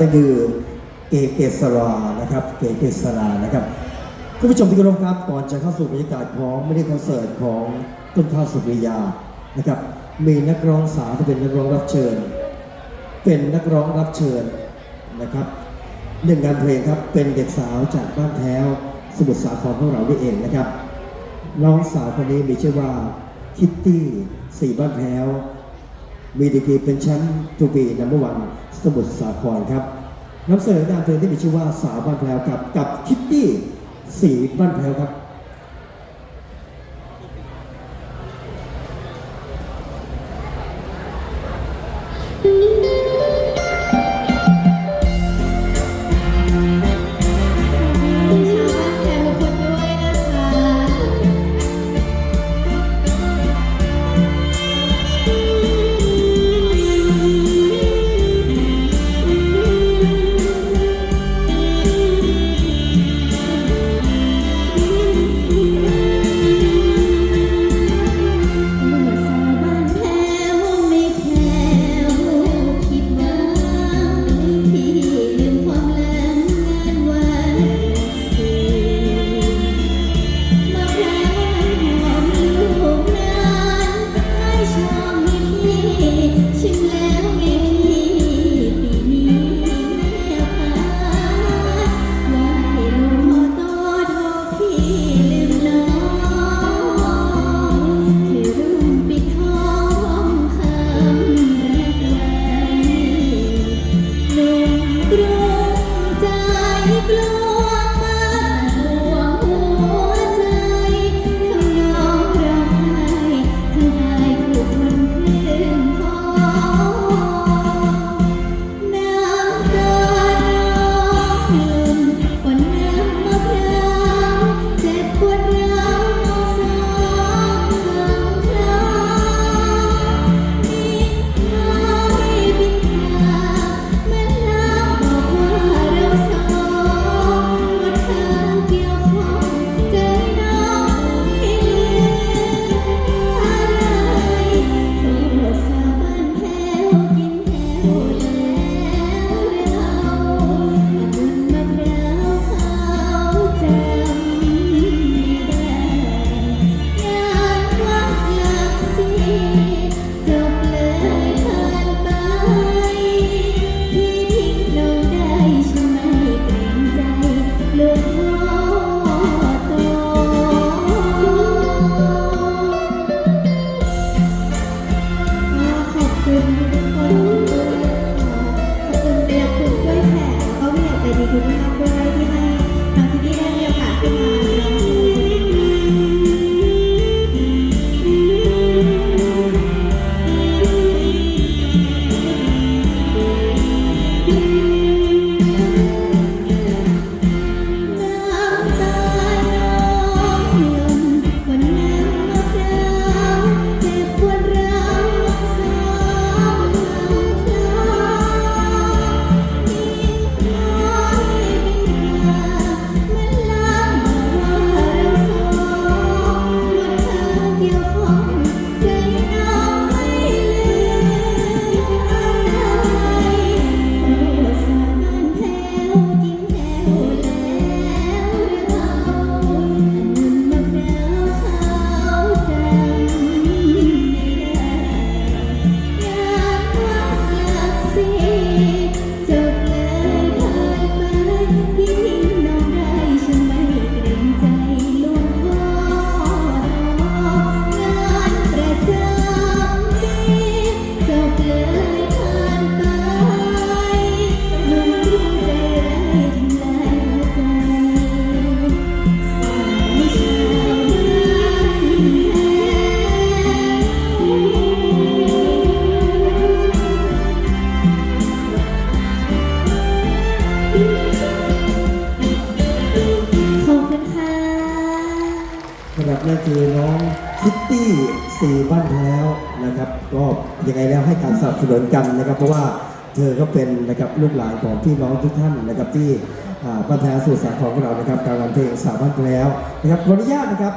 นั่นคือเกเกษรานะครับเกเกษรานะครับคุณผู้ชมที่เคารพครับก่อนจะเข้าสู่บรรยากาศของไม่ได้คอนเสิร์ตของต้นข้าวสุริยานะครับมีนักร้องสาวที่เป็นนักร้องรับเชิญ เป็นนักร้องรับเชิญนะครับหนึ่งงานเพลงครับเป็นเด็กสาวจากบ้านแท้วสมุทรสาครของเรานี่เองนะครับน้องสาวคนนี้มีชื่อว่าคิตตี้สี่บ้านแพ้วมีดีกรีเป็นแชมป์ทูบีนัมเบอร์วัน สมุทรสาครครับนำเสนองานเพลงที่มีชื่อว่าสาวบ้านแพรวกับกับคิตตี้สีบ้านแพรวครับ ก นะครับนั่นคือน้องคิตตี้สี่บ้านแล้วนะครับ ก็ยังไงแล้วให้การสนับสนุนกันนะครับ เพราะว่าเธอก็เป็นนะครับลูกหลานของพี่น้องทุกท่านนะครับที่อ่าบ้านแพ้สู่สาของเรานะครับการงานเพลงสาวบ้านแล้วนะครับขออนุญาตนะครับ